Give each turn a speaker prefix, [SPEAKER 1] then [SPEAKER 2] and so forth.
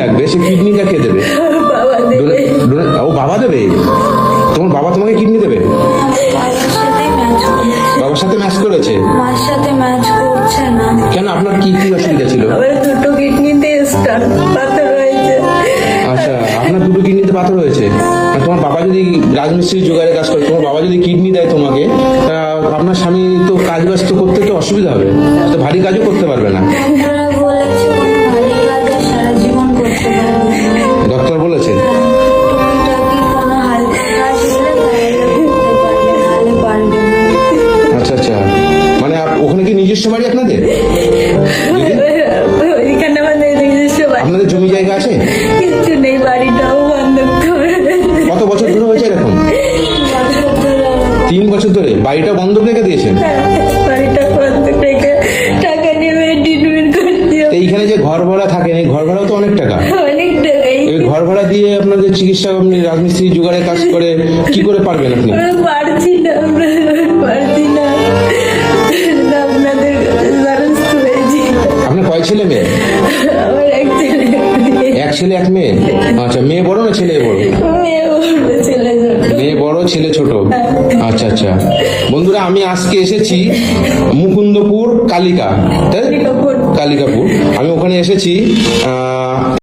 [SPEAKER 1] লাগবে সে কিডনিটা কে দেবে? ও বাবা দেবে? তোমার বাবা তোমাকে কিডনি দেবে? বাবার সাথে ম্যাচ করেছে?
[SPEAKER 2] মার সাথে ম্যাচ করছে না।
[SPEAKER 1] কেন আপনার কি কি অসুবিধা ছিল?
[SPEAKER 2] দুটো কিডনিতে পাথর হয়েছে।
[SPEAKER 1] আচ্ছা আপনার দুটো কিডনিতে পাথর হয়েছে? তোমার বাবা যদি রাজমিস্ত্রি জোগাড়ে কাজ করে তোমার বাবা যদি কিডনি দেয় তোমাকে তা আপনার স্বামী তো কাজ বাজ তো করতে তো অসুবিধা হবে? তো ভারী কাজও করতে পারবে না। নিজস্ব বাড়ি আপনাদের? দিদি?
[SPEAKER 2] আমাদের নিজস্ব বাড়ি।
[SPEAKER 1] আপনাদের জমি জায়গা আছে?
[SPEAKER 2] কিচ্ছু নেই বাড়িটাও বন্ধক করে।
[SPEAKER 1] কত বছর ধরে হয়েছে এরকম? তিন বছর ধরে। বাড়িটা বন্ধক রেখে দিয়েছেন?
[SPEAKER 2] বাড়িটা বন্ধক রেখে টাকা নিয়ে ট্রিটমেন্ট করছি।
[SPEAKER 1] এইখানে যে ঘর ভাড়া থাকেন এই ঘর ভাড়াও তো অনেক টাকা।
[SPEAKER 2] অনেক
[SPEAKER 1] এই ঘর ভাড়া দিয়ে আপনাদের চিকিৎসা আপনি রাজমিস্ত্রি জোগাড়ে কাজ করে কি করে পারবেন আপনি?
[SPEAKER 2] পারছি না আমরা
[SPEAKER 1] ছেলে মেয়ে?
[SPEAKER 2] আমার এক ছেলে
[SPEAKER 1] এক ছেলে এক মেয়ে? আচ্ছা মেয়ে বড় না ছেলে বড়?
[SPEAKER 2] মেয়ে বড় ছেলে ছোট।
[SPEAKER 1] মেয়ে বড় ছেলে ছোট? আচ্ছা আচ্ছা। বন্ধুরা আমি আজকে এসেছি মুকুন্দপুর কালিকা তাই? কালিকাপুর। আমি ওখানে এসেছি